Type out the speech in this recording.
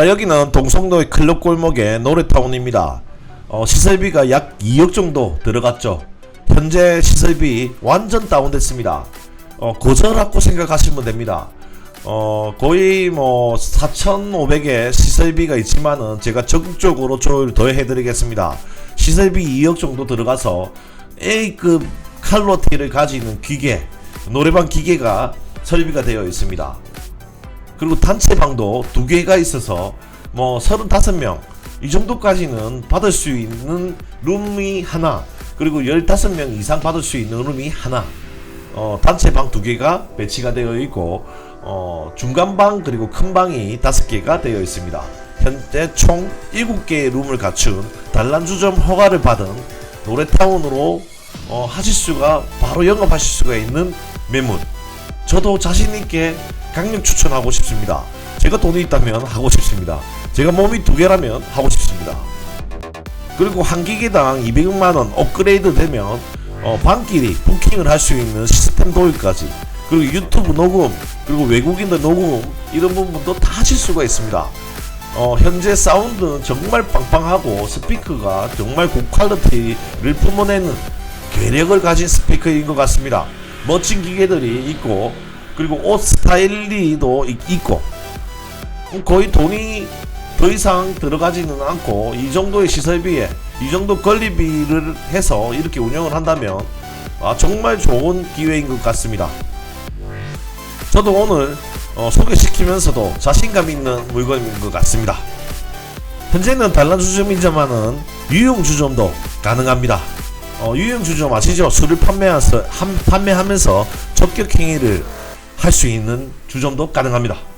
자 여기는 동성로의 클럽 골목의 노래타운입니다. 어, 시설비가 약 2억 정도 들어갔죠. 현재 시설비 완전 다운됐습니다. 어, 고절하고 생각하시면 됩니다. 어, 거의 뭐 4,500의 시설비가 있지만은 제가 적극적으로 조율 더 해드리겠습니다. 시설비 2억 정도 들어가서 A급 칼로티를 가지는 기계, 노래방 기계가 설비가 되어 있습니다. 그리고 단체방도 두 개가 있어서 뭐 35명 이 정도까지는 받을 수 있는 룸이 하나 그리고 15명 이상 받을 수 있는 룸이 하나 어, 단체방 두 개가 배치가 되어 있고 어, 중간방 그리고 큰 방이 다섯 개가 되어 있습니다. 현재 총 7개의 룸을 갖춘 단란주점 허가를 받은 노래타운으로 어, 하실 수가 바로 영업하실 수가 있는 매물 저도 자신 있게 강력 추천하고 싶습니다. 제가 돈이 있다면 하고 싶습니다. 제가 몸이 두 개라면 하고 싶습니다. 그리고 한 기계당 200만 원 업그레이드 되면 어, 방끼리 부킹을 할 수 있는 시스템 도입까지 그리고 유튜브 녹음 그리고 외국인들 녹음 이런 부분도 다 하실 수가 있습니다. 어, 현재 사운드는 정말 빵빵하고 스피커가 정말 고퀄리티를 뿜어내는 괴력을 가진 스피커인 것 같습니다. 멋진 기계들이 있고 그리고 옷 스타일리도 있- 있고 거의 돈이 더 이상 들어가지는 않고 이 정도의 시설비에 이 정도 관리비를 해서 이렇게 운영을 한다면 아, 정말 좋은 기회인 것 같습니다. 저도 오늘 어, 소개시키면서도 자신감 있는 물건인 것 같습니다. 현재는 단란주점이지만은 유용주점도 가능합니다. 어, 유용주점 아시죠? 술을 판매하면서, 함- 판매하면서 적격 행위를 할 수 있는 주점도 가능합니다.